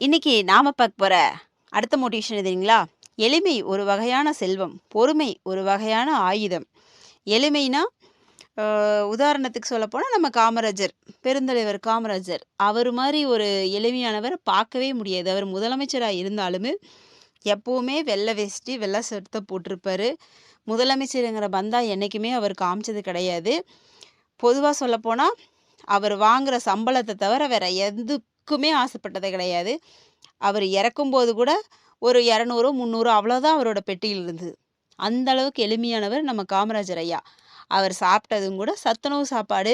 இன்னைக்கு நாம பார்க்க போற அடுத்த மோட்டிவேஷன் எதுங்களா? எளிமை ஒரு வகையான செல்வம் பொறுமை ஒரு வகையான ஆயுதம். எளிமைனா உதாரணத்துக்கு சொல்லப்போனால் நம்ம காமராஜர் பெருந்தலைவர் காமராஜர். அவர் மாதிரி ஒரு எளிமையானவர் பார்க்கவே முடியாது. அவர் முதலமைச்சராக இருந்தாலுமே எப்போவுமே வெள்ளை வேஷ்டி வெள்ளை சட்டை போட்டிருப்பார். முதலமைச்சருங்கிற பந்தா என்றைக்குமே அவர் காமிச்சது கிடையாது. பொதுவாக சொல்லப்போனால் அவர் வாங்குகிற சம்பளத்தை தவிர வேறு எந்த எதுக்குமே ஆசைப்பட்டதே கிடையாது. அவர் இறக்கும்போது கூட ஒரு இரநூறு முந்நூறு அவ்வளோதான் அவரோட பெட்டியில் இருந்தது. அந்த அளவுக்கு எளிமையானவர் நம்ம காமராஜர் ஐயா. அவர் சாப்பிட்டதும் கூட சத்துணவு சாப்பாடு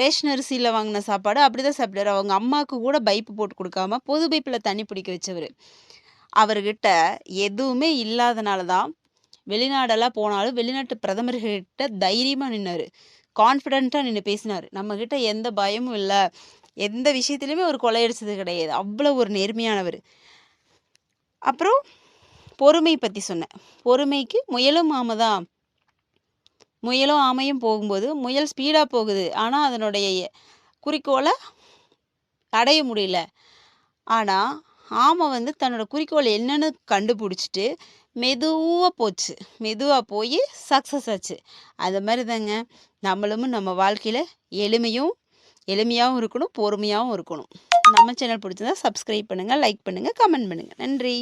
ரேஷன் அரிசியில் வாங்கின சாப்பாடு அப்படி தான் சாப்பிட்டாரு அவங்க அம்மாவுக்கு கூட பைப்பு போட்டு கொடுக்காம பொது பைப்பில் தண்ணி பிடிக்க வச்சவர். அவர்கிட்ட எதுவுமே இல்லாதனால தான் வெளிநாடெல்லாம் போனாலும் வெளிநாட்டு பிரதமர்கிட்ட தைரியமாக நின்னார். கான்ஃபிடென்ட்டாக நின்று பேசினார். நம்மக்கிட்ட எந்த பயமும் இல்லை. எந்த விஷயத்துலையுமே அவர் கொலையடிச்சது கிடையாது. அவ்வளோ ஒரு நேர்மையானவர். அப்புறம் பொறுமை பற்றி சொன்னேன். பொறுமைக்கு முயலும் ஆமை தான். முயலும் ஆமையும் போகும்போது முயல் ஸ்பீடாக போகுது. ஆனால் அதனுடைய குறிக்கோளை அடைய முடியல. ஆனால் ஆமை வந்து தன்னோட குறிக்கோள் என்னன்னு கண்டுபிடிச்சிட்டு மெதுவாக போச்சு. மெதுவாக போய் சக்ஸஸ் ஆச்சு. அது மாதிரி தாங்க. நம்மளும் நம்ம வாழ்க்கையில் எளிமையும் எளிமையாகவும் இருக்கணும் பொறுமையாகவும் இருக்கணும். நம்ம சேனல் பிடிச்சிருந்தா சப்ஸ்கிரைப் பண்ணுங்கள் லைக் பண்ணுங்கள் கமெண்ட் பண்ணுங்கள் நன்றி.